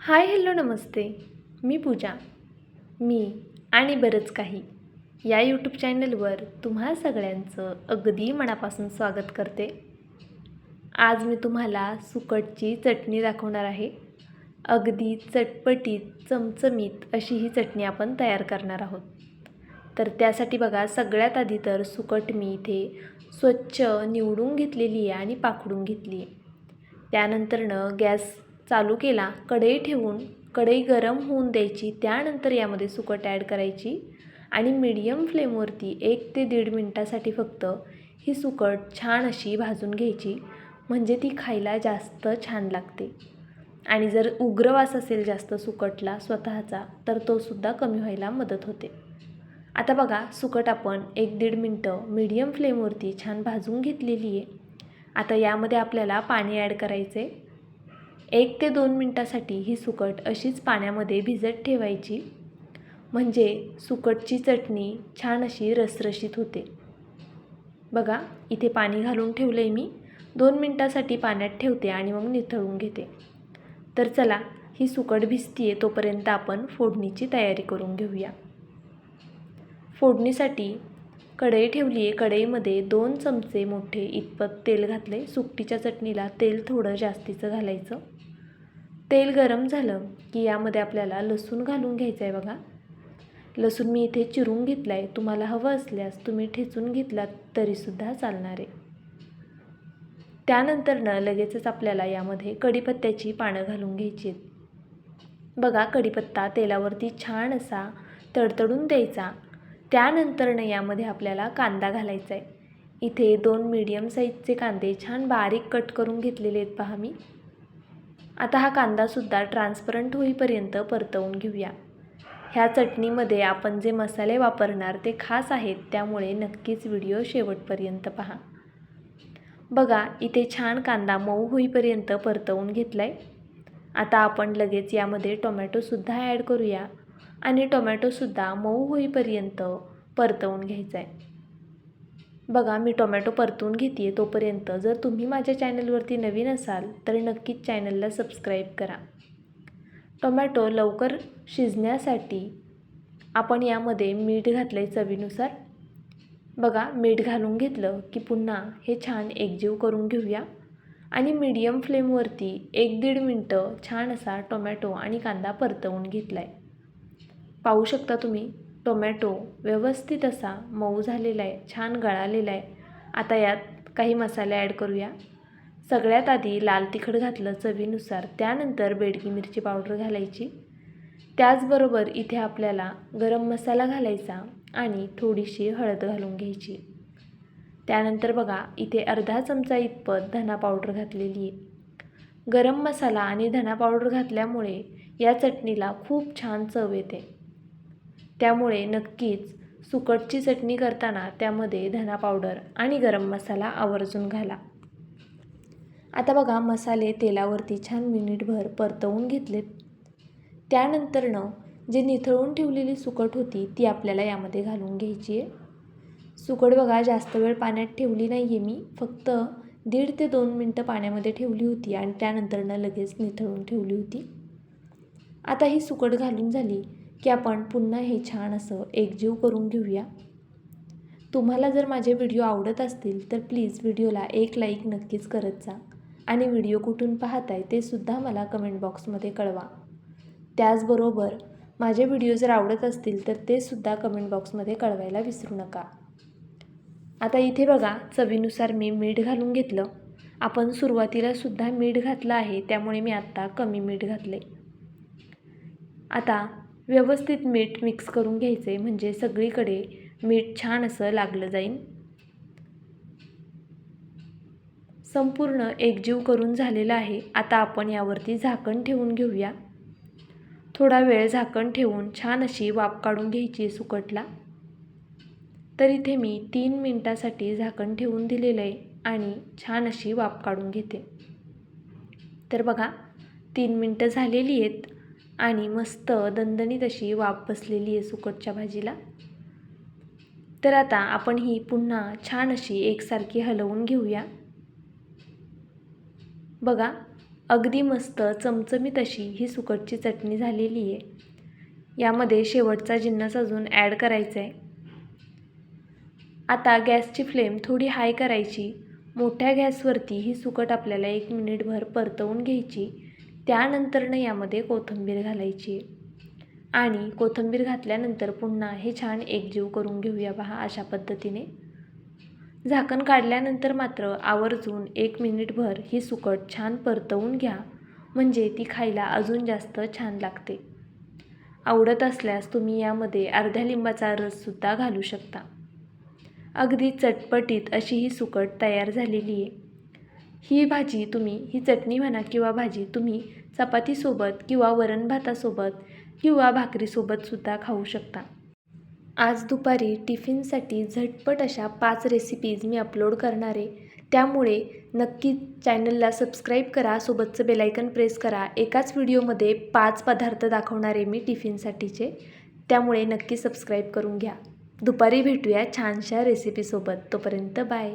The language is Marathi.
हाय हॅलो नमस्ते. मी पूजा. मी आणि बरंच काही या यूट्यूब चॅनलवर तुम्हा सगळ्यांचं अगदी मनापासून स्वागत करते. आज मी तुम्हाला सुकटची चटणी दाखवणार आहे. अगदी चटपटीत चमचमीत अशी ही चटणी आपण तयार करणार आहोत. तर त्यासाठी बघा सगळ्यात आधी तर सुकट मी इथे स्वच्छ निवडून घेतलेली आहे आणि पाखडून घेतली आहे. त्यानंतरनं गॅस चालू केला कढई ठेवून कढई गरम होऊन द्यायची त्यानंतर यामध्ये सुकट ॲड करायची आणि मीडियम फ्लेमवरती एक ते दीड मिनटासाठी फक्त ही सुकट छान अशी भाजून घ्यायची म्हणजे ती खायला जास्त छान लागते. आणि जर उग्रवास असेल जास्त सुकटला स्वतःचा तर तोसुद्धा कमी व्हायला मदत होते. आता बघा सुकट आपण एक दीड मिनटं मीडियम फ्लेमवरती छान भाजून घेतलेली आहे आता यामध्ये आपल्याला पाणी ॲड करायचे एक ते दोन मिनटासाठी ही सुकट अशीच पाण्यामध्ये भिजत ठेवायची. म्हणजे सुकटची चटणी छान अशी रसरशीत होते. बघा इथे पाणी घालून ठेवलं आहे मी. दोन मिनटासाठी पाण्यात ठेवते आणि मग निथळून घेते. तर चला ही सुकट भिजती आहे तोपर्यंत आपण फोडणीची तयारी करून घेऊया. फोडणीसाठी कढई ठेवली आहे कढईमध्ये दोन चमचे मोठे इतपत तेल घातले सुकटीच्या चटणीला तेल थोडं जास्तीचं घालायचं. तेल गरम झालं की यामध्ये आपल्याला लसूण घालून घ्यायचं आहे बघा. लसूण मी इथे चिरून घेतला आहे तुम्हाला हवं असल्यास तुम्ही ठेचून घेतलात तरीसुद्धा चालणार आहे. त्यानंतरनं लगेचच आपल्याला यामध्ये कढीपत्त्याची पानं घालून घ्यायची आहेत. बघा कढीपत्ता तेलावरती छान असा तडतडून द्यायचा. त्यानंतरनं यामध्ये आपल्याला कांदा घालायचा आहे इथे दोन मीडियम साईजचे कांदे छान बारीक कट करून घेतलेले आहेत पहा मी. आता हा कांदासुद्धा ट्रान्सपरंट होईपर्यंत परतवून घेऊया. ह्या चटणीमध्ये आपण जे मसाले वापरणार ते खास आहेत त्यामुळे नक्कीच व्हिडिओ शेवटपर्यंत पहा. बघा इथे छान कांदा मऊ होईपर्यंत परतवून घेतला आहे आता आपण लगेच यामध्ये टोमॅटोसुद्धा ॲड करूया आणि टोमॅटोसुद्धा मऊ होईपर्यंत परतवून घ्यायचा आहे बघा मी टोमॅटो परतून घेते आहे तोपर्यंत. जर तुम्ही माझ्या चॅनलवरती नवीन असाल तर नक्कीच चॅनलला सबस्क्राईब करा. टोमॅटो लवकर शिजण्यासाठी आपण यामध्ये मीठ घातलं आहे चवीनुसार. बघा मीठ घालून घेतलं की पुन्हा हे छान एकजीव करून घेऊया. आणि मीडियम फ्लेमवरती एक दीड मिनटं छान असा टोमॅटो आणि कांदा परतवून घेतला आहे पाहू शकता तुम्ही? टोमॅटो व्यवस्थित असा मऊ झालेला आहे छान गळालेला आहे. आता यात काही मसाले ॲड करूया. सगळ्यात आधी लाल तिखट घातलं चवीनुसार त्यानंतर बेडगी मिरची पावडर घालायची. त्याचबरोबर इथे आपल्याला गरम मसाला घालायचा आणि थोडीशी हळद घालून घ्यायची. त्यानंतर बघा इथे अर्धा चमचा इतपत धना पावडर घातलेली आहे. गरम मसाला आणि धना पावडर घातल्यामुळे या चटणीला खूप छान चव येते. त्यामुळे नक्कीच सुकटची चटणी करताना त्यामध्ये धना पावडर आणि गरम मसाला आवर्जून घाला. आता बघा मसाले तेलावरती छान मिनिटभर परतवून घेतलेत. त्यानंतरनं जे निथळून ठेवलेली सुकट होती ती आपल्याला यामध्ये घालून घ्यायची आहे. सुकट बघा जास्त वेळ पाण्यात ठेवली नाही आहे मी. फक्त दीड ते दोन मिनटं पाण्यामध्ये ठेवली होती आणि त्यानंतरनं लगेच निथळून ठेवली होती. आता ही सुकट घालून झाली. की आपण पुन्हा हे छान असं एकजीव करून घेऊया. तुम्हाला जर माझे व्हिडिओ आवडत असतील तर प्लीज व्हिडिओला एक लाईक नक्कीच करत जा. आणि व्हिडिओ कुठून पाहताय ते सुद्धा मला कमेंट बॉक्समध्ये कळवा. त्याचबरोबर माझे व्हिडिओ जर आवडत असतील तर ते सुद्धा कमेंट बॉक्समध्ये कळवायला विसरू नका. आता इथे बघा चवीनुसार मी मीठ घालून घेतलं. आपण सुरुवातीला सुद्धा मीठ घातलं आहे त्यामुळे मी आत्ता कमी मीठ घातले आता व्यवस्थित मीठ मिक्स करून घ्यायचे म्हणजे सगळीकडे मीठ छान असं लागलं जाईल संपूर्ण एकजीव करून झालेला आहे. आता आपण यावरती झाकण ठेवून घेऊया. थोडा वेळ झाकण ठेवून छान अशी वाफ काढून घ्यायची सुकटला. तर इथे मी तीन मिनटासाठी झाकण ठेवून दिलेलं आहे आणि छान अशी वाफ काढून घेते. तर बघा तीन मिनटं झालेली आहेत. आणि मस्त दणदणीत अशी वाफ बसलेली आहे सुकटच्या भाजीला. तर आता आपण ही पुन्हा छान अशी एकसारखी हलवून घेऊया. बघा अगदी मस्त चमचमीत अशी ही सुकटची चटणी झालेली आहे. यामध्ये शेवटचा जिन्नस अजून ॲड करायचा आहे आता गॅसची फ्लेम थोडी हाय करायची. मोठ्या गॅसवरती ही सुकट आपल्याला एक मिनिटभर परतवून घ्यायची. त्यानंतरनं यामध्ये कोथिंबीर घालायची. आणि कोथिंबीर घातल्यानंतर पुन्हा हे छान एकजीव करून घेऊया पहा अशा पद्धतीने. झाकण काढल्यानंतर मात्र आवर्जून एक मिनिटभर ही सुकट छान परतवून घ्या. म्हणजे ती खायला अजून जास्त छान लागते. आवडत असल्यास तुम्ही यामध्ये अर्ध्या लिंबाचा रससुद्धा घालू शकता. अगदी चटपटीत अशी ही सुकट तयार झालेली आहे. ही भाजी तुम्ही ही चटणी म्हणा किंवा भाजी तुम्ही चपातीसोबत किंवा वरण भातासोबत किंवा भाकरीसोबतसुद्धा खाऊ शकता. आज दुपारी टिफिनसाठी झटपट अशा पाच रेसिपीज मी अपलोड करणार आहे. त्यामुळे नक्की चॅनलला सबस्क्राईब करा सोबतचं बेलायकन प्रेस करा. एकाच व्हिडिओमध्ये पाच पदार्थ दाखवणार आहे मी टिफिनसाठीचे. त्यामुळे नक्की सबस्क्राईब करून घ्या. दुपारी भेटूया छानशा रेसिपीसोबत तोपर्यंत बाय